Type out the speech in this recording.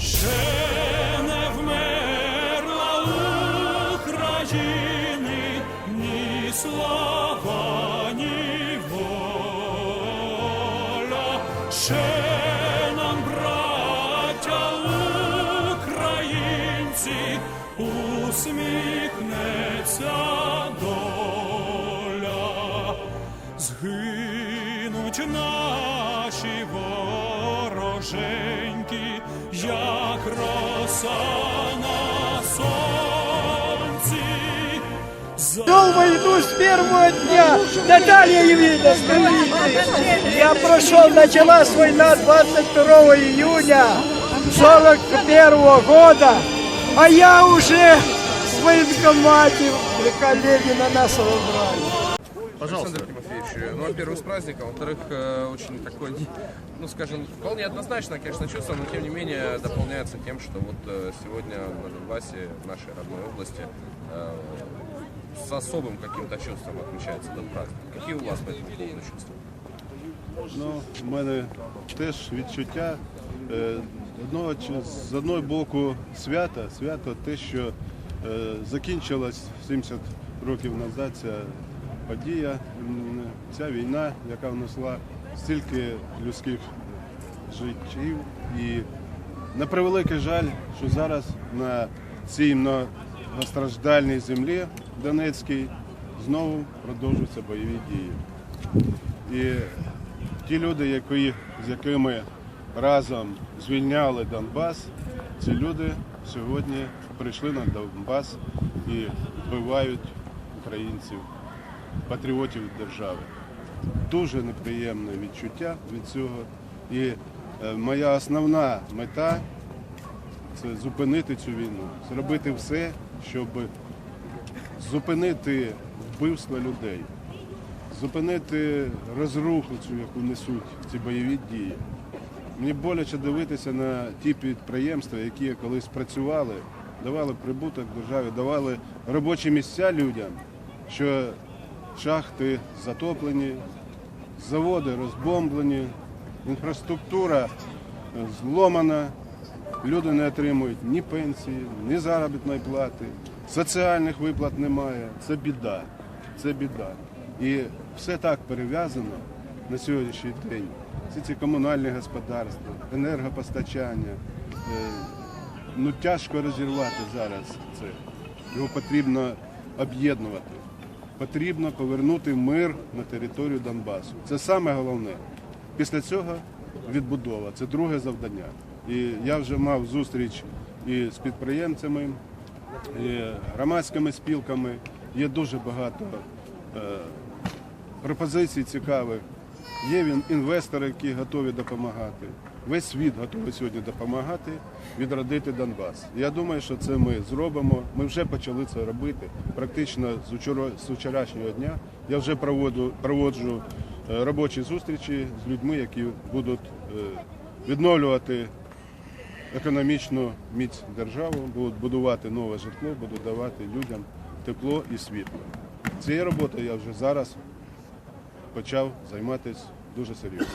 Ще не вмерла ні слава. Ще нам, браття українці, усміхне. Вороженьки, як роса на сонці. Шел войну с первого дня. Наталья Евгеньевна, скажите, я прошел, началась война 22 июня 41 года, а я уже в военкомате, коллеги на нас разобрали. Александр Тимофеевич, э, ну, во-первых, с праздником, во-вторых, э, очень такой, не- ну, скажем, вполне однозначно, конечно, чувство, но тем не менее дополняется тем, что вот э, сегодня на Донбассе, в нашей родной области, э, с особым каким-то чувством отмечается этот праздник. Какие у вас по этому поводу чувства? Ну, в мене теж відчуття е, одного, чи- з одного боку свята, свято те, що е, закінчилась 70 років назад ця подія, ця війна, яка внесла стільки людських життів. І на превеликий жаль, що зараз на цій многостраждальній землі Донецькій знову продовжуються бойові дії. І ті люди, які, з якими разом звільняли Донбас, ці люди сьогодні прийшли на Донбас і вбивають українців, патріотів держави. Дуже неприємне відчуття від цього. І е, моя основна мета це зупинити цю війну, зробити все, щоб зупинити вбивство людей зупинити розруху цю, яку несуть ці бойові дії. Мені боляче дивитися на ті підприємства, які колись працювали, давали прибуток державі, давали робочі місця людям, що шахти затоплені, заводи розбомблені, інфраструктура зломана, люди не отримують ні пенсії, ні заробітної плати, соціальних виплат немає. Це біда. Це біда. І все так перев'язано на сьогоднішній день. Всі ці комунальні господарства, енергопостачання. Е, Ну тяжко розірвати зараз це. Його потрібно об'єднувати. Потрібно повернути мир на територію Донбасу. Це саме головне. Після цього відбудова. Це друге завдання. І я вже мав зустріч і з підприємцями, і громадськими спілками. Є дуже багато е, пропозицій цікавих. Є він інвестори, які готові допомагати. Весь світ готовий сьогодні допомагати відродити Донбас. Я думаю, що це ми зробимо. Ми вже почали це робити. Практично з вчора- з вчорашнього дня я вже проводжу, проводжу е, робочі зустрічі з людьми, які будуть е, відновлювати економічну міць держави, будуть будувати нове житло, будуть давати людям тепло і світло. Цією роботою я вже зараз почав займатися дуже серйозно.